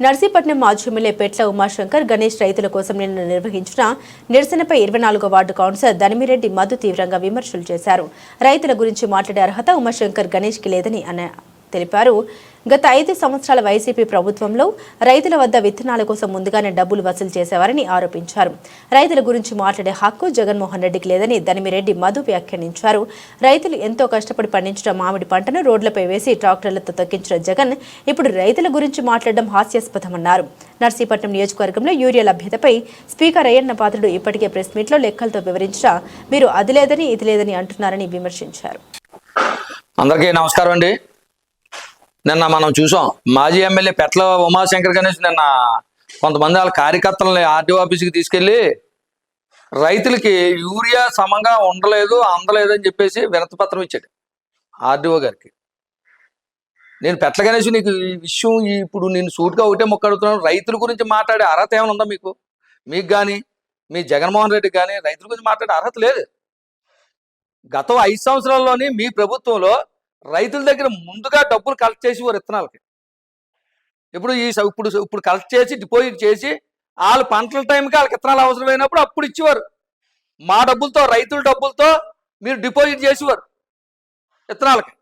నర్సీపట్నం మాజీ ఎమ్మెల్యే పెట్ల ఉమాశంకర్ గణేష్ రైతుల కోసం నిన్న నిర్వహించిన నిరసనపై ఇరవై నాలుగో వార్డు కౌన్సిలర్ ధనిమిరెడ్డి మధు తీవ్రంగా విమర్శలు చేశారు. రైతుల గురించి మాట్లాడే అర్హత ఉమాశంకర్ గణేష్కి లేదని అన్నారు తెలిపారు. గత ఐదు సంవత్సరాల వైసీపీ ప్రభుత్వంలో రైతుల వద్ద విత్తనాల కోసం ముందుగానే డబ్బులు వసూలు చేసేవారని ఆరోపించారు. రైతుల గురించి మాట్లాడే హక్కు జగన్మోహన్ రెడ్డికి లేదని దనిమిరెడ్డి మధు వ్యాఖ్యానించారు. రైతులు ఎంతో కష్టపడి పండించిన మామిడి పంటను రోడ్లపై వేసి ట్రాక్టర్లతో తొక్కించిన జగన్ ఇప్పుడు రైతుల గురించి మాట్లాడడం హాస్యాస్పదమన్నారు. నర్సీపట్నం నియోజకవర్గంలో యూరియా లభ్యతపై స్పీకర్ అయ్యన్న పాత్రుడు ఇప్పటికే ప్రెస్ మీట్లో లెక్కలతో వివరించిన మీరు అది లేదని ఇది లేదని అంటున్నారని విమర్శించారు. అందరికీ నమస్కారం అండి. నిన్న మనం చూసాం. మాజీ ఎమ్మెల్యే పెట్ల ఉమాశంకర్ గణేష్ నిన్న కొంతమంది వాళ్ళ కార్యకర్తలని ఆర్టీఓ ఆఫీస్కి తీసుకెళ్ళి రైతులకి యూరియా సమంగా ఉండలేదు అందలేదు అని చెప్పేసి వినతపత్రం ఇచ్చాడు ఆర్డీఓ గారికి. నేను పెట్ల గణేష్ నీకు ఈ విషయం ఇప్పుడు నేను సూటుగా ఒకటే మొక్కడుతున్నాను రైతుల గురించి మాట్లాడే అర్హత ఏమైనా ఉందా మీకు? మీకు కానీ మీ జగన్మోహన్ రెడ్డి కానీ రైతుల గురించి మాట్లాడే అర్హత లేదు. గత ఐదు సంవత్సరాల్లోని మీ ప్రభుత్వంలో రైతుల దగ్గర ముందుగా డబ్బులు కలెక్ట్ చేసి వారు విత్తనాలకి. ఇప్పుడు ఈ ఇప్పుడు ఇప్పుడు కలెక్ట్ చేసి డిపాజిట్ చేసి వాళ్ళు పంటల టైంకి వాళ్ళకి విత్తనాలు అవసరమైనప్పుడు అప్పుడు ఇచ్చేవారు. మా డబ్బులతో రైతుల డబ్బులతో మీరు డిపాజిట్ చేసేవారు విత్తనాలకి.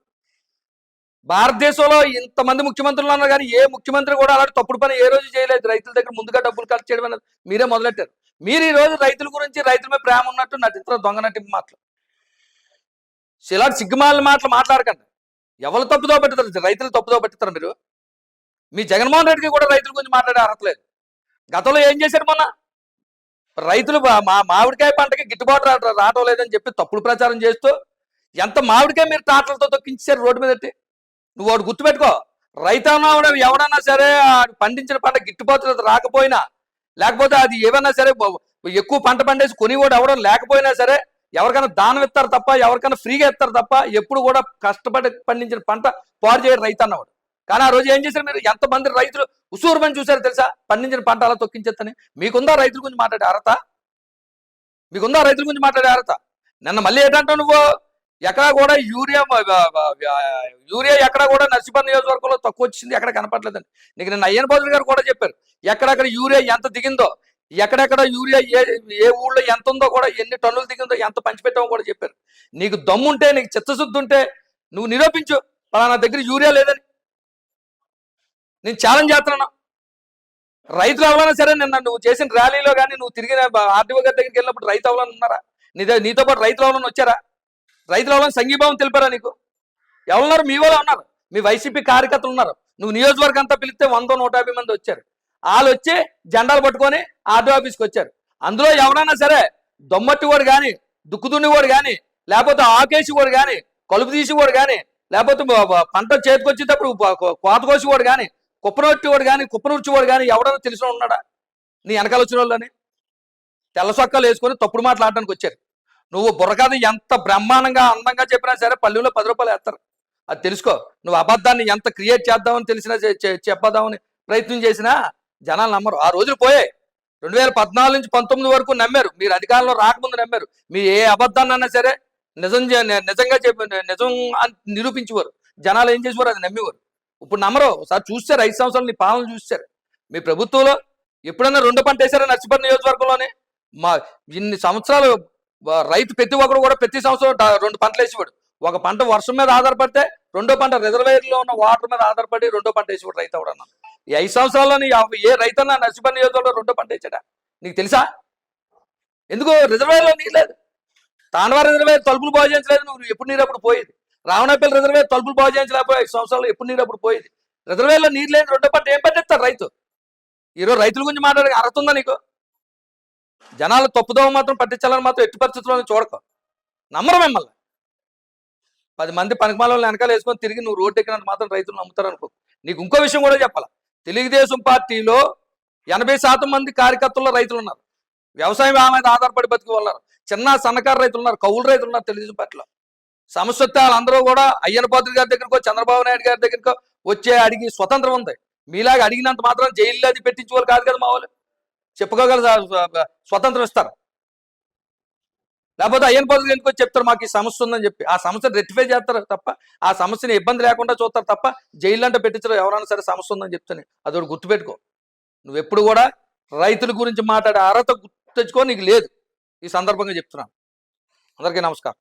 భారతదేశంలో ఇంతమంది ముఖ్యమంత్రులు ఉన్నారు కానీ ఏ ముఖ్యమంత్రి కూడా అలాంటి తప్పుడు పని ఏ రోజు చేయలేదు. రైతుల దగ్గర ముందుగా డబ్బులు కలెక్ట్ చేయడం అనేది మీరే మొదలెట్టారు. మీరు ఈ రోజు రైతుల గురించి రైతుల మీద ప్రేమ ఉన్నట్టు నటించిన దొంగ నటింపు మాటలు. ఇలాంటి సిగ్గుమాల మాటలు మాట్లాడకండి. ఎవరు తప్పుదో పెట్టుతారు? రైతులు తప్పుదో పెట్టుతారు మీరు? మీ జగన్మోహన్ రెడ్డికి కూడా రైతుల గురించి మాట్లాడే అర్హత లేదు. గతంలో ఏం చేశారు మొన్న? రైతులు మా మామిడికాయ పంటకి గిట్టుబాటు రా- రావటం లేదని చెప్పి తప్పుడు ప్రచారం చేస్తూ ఎంత మామిడికాయ మీరు టాటలతో తొక్కించారు రోడ్డు మీద పెట్టి. నువ్వు వాడు గుర్తుపెట్టుకో. రైతన్నా ఎవడన్నా సరే పండించిన పంట గిట్టుబాటు రాకపోయినా లేకపోతే అది ఏమన్నా సరే ఎక్కువ పంట పండేసి కొనివాడు ఎవడం లేకపోయినా సరే ఎవరికైనా దానం ఇస్తారు తప్ప ఎవరికైనా ఫ్రీగా ఇస్తారు తప్ప ఎప్పుడు కూడా కష్టపడి పండించిన పంట పాడు చేయడు రైతు అన్నవాడు. కానీ ఆ రోజు ఏం చేశారు మీరు? ఎంతమంది రైతులు ఉసూరుమని చూశారు తెలుసా? పండించిన పంట అలా తొక్కించేత్తని. మీకుందా రైతుల గురించి మాట్లాడే అర్హత? మీకుందా రైతుల గురించి మాట్లాడే అర్హత? నిన్న మళ్ళీ ఏంటంటావు నువ్వు? ఎక్కడా కూడా యూరియా యూరియా ఎక్కడ కూడా నర్సిపల్లి నియోజకవర్గంలో తక్కువ వచ్చింది ఎక్కడ కనపడలేదండి. నీకు నిన్న అయ్యన్ బాబు గారు కూడా చెప్పారు. ఎక్కడెక్కడ యూరియా ఎంత దిగిందో ఎక్కడెక్కడ యూరియా ఏ ఏ ఊళ్ళో ఎంత ఉందో కూడా ఎన్ని టన్నులు దిగిందో ఎంత పంచిపెట్టామో కూడా చెప్పారు. నీకు దమ్ముంటే నీకు చిత్తశుద్ధి ఉంటే నువ్వు నిరూపించు. పలానా దగ్గర యూరియా లేదని. నేను ఛాలెంజ్ చేస్తున్నాను. రైతులు ఎవరైనా సరే నిన్న నువ్వు చేసిన ర్యాలీలో కానీ నువ్వు తిరిగిన ఆర్టీఓ గారి దగ్గరికి వెళ్ళినప్పుడు రైతు ఎవరైనా ఉన్నారా? నీ నీతో పాటు రైతులు ఎవరైనా వచ్చారా? రైతులు ఎవరైనా సంఘీభావం తెలిపారా నీకు? ఎవరున్నారు? మీ వాళ్ళు ఉన్నారు మీ వైసీపీ కార్యకర్తలు ఉన్నారు. నువ్వు నియోజకవర్గం అంతా పిలిస్తే వంద నూట మంది వచ్చారు. వాళ్ళు వచ్చి జెండాలు పట్టుకొని ఆర్టీఓ ఆఫీస్కి వచ్చారు. అందులో ఎవరైనా సరే దొమ్మట్టి కూడా కానీ దుక్కుదుండి కూడా కానీ లేకపోతే ఆకేసి కూడా కానీ కలుపు తీసి కూడా కానీ లేకపోతే పంట చేతికొచ్చేటప్పుడు బ- కోత కోసి కూడా కానీ కుప్పనొట్టి వాడు కానీ కుప్పనూర్చి వాడు కానీ ఎవడైనా తెలిసిన ఉన్నాడా? నీ వెనకాల వచ్చిన వాళ్ళని? తెల్ల సొక్కలు వేసుకొని తప్పుడు మాట్లాడడానికి వచ్చారు. నువ్వు బుర్రకథ ఎంత బ్రహ్మాండంగా అందంగా చెప్పినా సరే పల్లెల్లో పది రూపాయలు వేస్తారు. అది తెలుసుకో. నువ్వు అబద్ధాన్ని ఎంత క్రియేట్ చేద్దామని తెలిసినా చె- చెప్పదామని ప్రయత్నం చేసినా జనాలు నమ్మరు. ఆ రోజులు పోయాయి. రెండు వేల పద్నాలుగు నుంచి పంతొమ్మిది వరకు నమ్మారు. మీరు అధికారంలో రాకముందు నమ్మారు. మీ ఏ అబద్ధాన్ని సరే నిజం నిజంగా చెప్పి నిజం అని నిరూపించేవారు. జనాలు ఏం చేసేవారు? అది నమ్మేవారు. ఇప్పుడు నమ్మరు. ఒకసారి చూస్తారు. ఐదు సంవత్సరాలు నీ పాలన చూస్తారు. మీ ప్రభుత్వంలో ఎప్పుడైనా రెండు పంట వేసారా నర్సిపల్లి నియోజకవర్గంలోనే? మా ఇన్ని సంవత్సరాలు రైతు ప్రతి ఒక్కరు కూడా ప్రతి సంవత్సరం రెండు పంటలు వేసేవాడు. ఒక పంట వర్షం మీద ఆధారపడితే రెండో పంట రిజర్వేర్లో ఉన్న వాటర్ మీద ఆధారపడి రెండో పంట వేసి రైతు అవడన్నా ఈ ఐదు సంవత్సరాల్లోని ఏ రైతన్నా నర్సిపల్లి నియోజకవర్గంలో రెండో పంట వేసాడా? నీకు తెలుసా? ఎందుకు? రిజర్వేర్లో నీరు లేదు. తానవారి రిజర్వేర్ తలుపులు బాగు చేయించలేదు నువ్వు. ఎప్పుడు నీరు అప్పుడు పోయేది. రావణపల్లి రిజర్వేర్ తలుపులు బాగు చేయించలేకపోయి ఐదు సంవత్సరాలు ఎప్పుడు నీరు అప్పుడు పోయేది. రిజర్వేర్లో నీరు లేదు రెండో పంట ఏం పండిస్తాడు రైతు? ఈరోజు రైతుల గురించి మాట్లాడే అర్హత ఉందా నీకు? జనాలు తప్పుదోవ మాత్రం పట్టించాలని మాత్రం ఎట్టి పరిస్థితుల్లో చూడకు. నమ్మరు మిమ్మల్ని. పది మంది పనికిమాల వెనకాల వేసుకొని తిరిగి నువ్వు రోడ్డు ఎక్కినంత మాత్రం రైతులు నమ్ముతారు అనుకో. నీకు ఇంకో విషయం కూడా చెప్పాలా? తెలుగుదేశం పార్టీలో ఎనభై శాతం మంది కార్యకర్తల్లో రైతులు ఉన్నారు. వ్యవసాయం మీద ఆధారపడి బతికి ఉన్నారు. చిన్న సన్నకారు రైతులు ఉన్నారు కౌలు రైతులు ఉన్నారు తెలుగుదేశం పార్టీలో. సమస్య వాళ్ళందరూ కూడా అయ్యన పాత్రి గారి దగ్గరకో చంద్రబాబు నాయుడు గారి దగ్గరకో వచ్చే అడిగి స్వతంత్రం ఉంది. మీలాగా అడిగినంత మాత్రం జైల్లో అది పెట్టించుకోవాలి కాదు కదా మా వాళ్ళు. చెప్పుకోగల స్వతంత్రం ఇస్తారు. లేకపోతే అయ్యన్ పదవి ఎందుకు చెప్తారు? మాకు ఈ సమస్య ఉందని చెప్పి. ఆ సమస్యను రెక్టిఫై చేస్తారు తప్ప ఆ సమస్యని ఇబ్బంది లేకుండా చూస్తారు తప్ప జైలు అంటే పెట్టించడం ఎవరైనా సరే సమస్య ఉందని చెప్తాను. అది ఒకటి గుర్తుపెట్టుకో. నువ్వు ఎప్పుడు కూడా రైతుల గురించి మాట్లాడే అర్హత గుర్తు తెచ్చుకో నీకు లేదు. ఈ సందర్భంగా చెప్తున్నాను. అందరికీ నమస్కారం.